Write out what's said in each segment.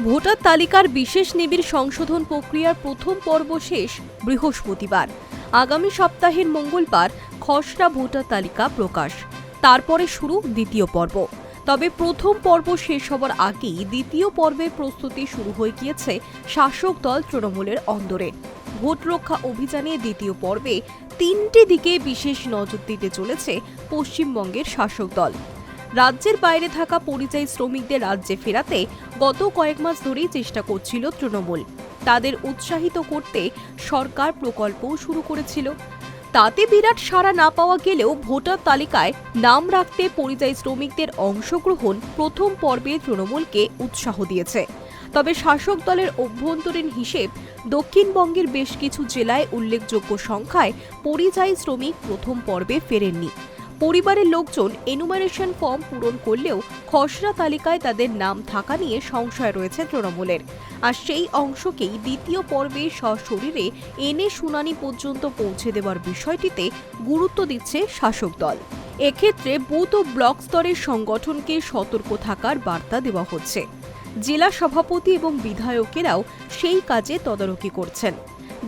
Voter তালিকার বিশেষ নিবিড় সংশোধন প্রক্রিয়ার প্রথম পর্ব শেষ বৃহস্পতিবার। আগামী সপ্তাহের মঙ্গলবার খসড়া ভোটার তালিকা প্রকাশ। তারপরে শুরু দ্বিতীয় পর্ব। তবে প্রথম পর্ব শেষ হবার আগেই দ্বিতীয় পর্বের প্রস্তুতি শুরু হয়ে গিয়েছে শাসক দল তৃণমূলের অন্দরে। ভোট রক্ষা অভিযানে দ্বিতীয় পর্বে তিনটি দিকে বিশেষ নজর দিতে চলেছে পশ্চিমবঙ্গের শাসক দল। রাজ্যের বাইরে থাকা পরিযায়ী শ্রমিকদের রাজ্যে ফেরাতে গত কয়েক মাস ধরেই চেষ্টা করছিল তৃণমূল। তাদের উৎসাহিত করতে সরকার প্রকল্পও শুরু করেছিল। তাতে বিরাট সাড়া না পাওয়া গেলেও ভোটার তালিকায় নাম রাখতে পরিযায়ী শ্রমিকদের অংশগ্রহণ প্রথম পর্বে তৃণমূলকে উৎসাহ দিয়েছে। তবে শাসক দলের অভ্যন্তরীণ হিসেব দক্ষিণবঙ্গের বেশ কিছু জেলায় উল্লেখযোগ্য সংখ্যায় পরিযায়ী শ্রমিক প্রথম পর্বে ফেরেননি। পরিবারের লোকজন এনুমারেশন ফর্ম পূরণ করলেও খসড়া তালিকায় তাদের নাম থাকা নিয়ে সংশয় রয়েছে তৃণমূলের। আর সেই অংশকেই দ্বিতীয় পর্বে সশরীরে এনে শুনানি পর্যন্ত পৌঁছে দেওয়ার বিষয়টিতে গুরুত্ব দিচ্ছে শাসক দল। এক্ষেত্রে বুথ ও ব্লক স্তরের সংগঠনকে সতর্ক থাকার বার্তা দেওয়া হচ্ছে। জেলা সভাপতি এবং বিধায়কেরাও সেই কাজে তদারকি করছেন।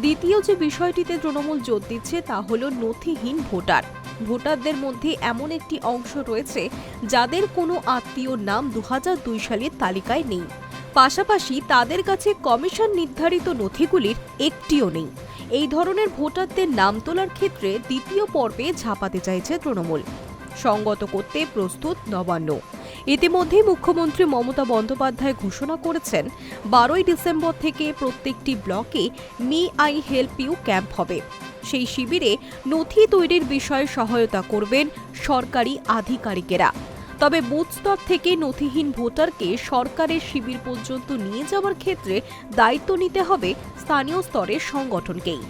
দ্বিতীয় যে বিষয়টিতে তৃণমূল জোর দিচ্ছে তা হল নথিহীন ভোটার। ভোটারদের মধ্যে এমন একটি অংশ রয়েছে যাদের কোনো আত্মীয় নাম দু হাজার দুই সালের তালিকায় নেই। পাশাপাশি তাদের কাছে কমিশন নির্ধারিত নথিগুলির একটিও নেই। এই ধরনের ভোটারদের নাম তোলার ক্ষেত্রে দ্বিতীয় পর্বে ঝাঁপাতে চাইছে তৃণমূল। সঙ্গত করতে প্রস্তুত নবান্ন। ইতিমধ্যেই মুখ্যমন্ত্রী মমতা বন্দ্যোপাধ্যায় ঘোষণা করেছেন, বারোই ডিসেম্বর থেকে প্রত্যেকটি ব্লকে may I help you camp হবে। সেই শিবিরে নথি তৈরির বিষয়ে সহায়তা করবেন সরকারি আধিকারিকেরা। তবে বুথ স্তর থেকে নথিহীন ভোটারকে সরকারের শিবির পর্যন্ত নিয়ে যাওয়ার ক্ষেত্রে দায়িত্ব নিতে হবে স্থানীয় স্তরের সংগঠনকেই।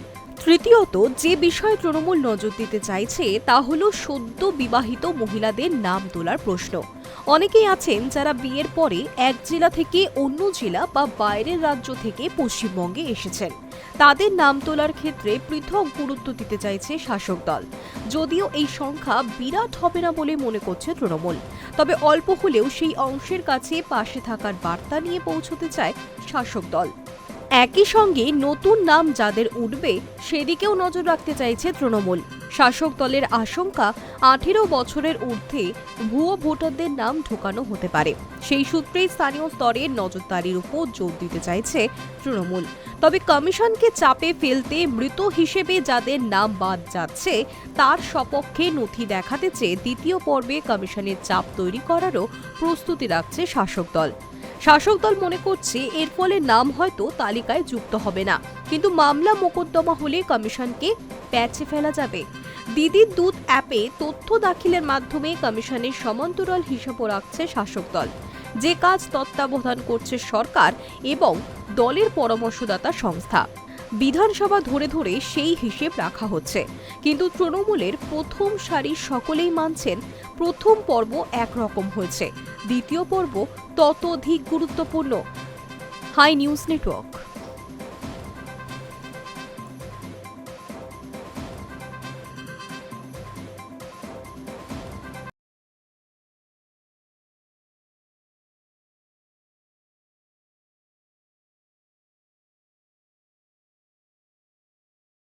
তৃতীয়ত, যে বিষয়ে তৃণমূল নজর দিতে চাইছে, তা হল সদ্য বিবাহিত মহিলাদের নাম তোলার প্রশ্ন। অনেকেই আছেন যারা বিয়ের পরে এক জেলা থেকে অন্য জেলা বা বাইরের রাজ্য থেকে পশ্চিমবঙ্গে এসেছেন। তাদের নাম তোলার ক্ষেত্রে পৃথক গুরুত্ব দিতে চাইছে শাসক দল। যদিও এই সংখ্যা বিরাট হবে না বলে মনে করছে তৃণমূল। তবে অল্প হলেও সেই অংশের কাছে পাশে থাকার বার্তা নিয়ে পৌঁছতে চায় শাসক দল। একই সঙ্গে নতুন নাম যাদের উঠবে, সেদিকেও নজর রাখতে চাইছে তৃণমূল। শাসক দলের আশঙ্কা আঠেরো বছরের ঊর্ধ্বে ভুয়ো ভোটারদের নাম ঢোকানো হতে পারে। সেই সূত্রেই স্থানীয় স্তরের নজরদারির উপর জোর দিতে চাইছে তৃণমূল। তবে কমিশনকে চাপে ফেলতে মৃত হিসেবে যাদের নাম বাদ যাচ্ছে, তার সপক্ষে নথি দেখাতে চেয়ে দ্বিতীয় পর্বে কমিশনের চাপ তৈরি করারও প্রস্তুতি রাখছে শাসক দল। শাসক দল মনে করছে এর ফলে নাম হয়তো তালিকায় যুক্ত হবে না। কিন্তু মামলা মোকদ্দমা হলে কমিশনকে প্যাচে ফেলা যাবে। দিদির দুধ অ্যাপে তথ্য দাখিলের মাধ্যমে কমিশনের সমান্তরাল হিসাবও রাখছে শাসক দল। যে কাজ তত্ত্বাবধান করছে সরকার এবং দলের পরামর্শদাতা সংস্থা। বিধানসভা ধরে ধরে সেই হিসেব রাখা হচ্ছে। কিন্তু তৃণমূলের প্রথম সারির সকলেই মানছেন প্রথম পর্ব একরকম হয়েছে। দ্বিতীয় পর্ব ততোধিক গুরুত্বপূর্ণ। Hi news network.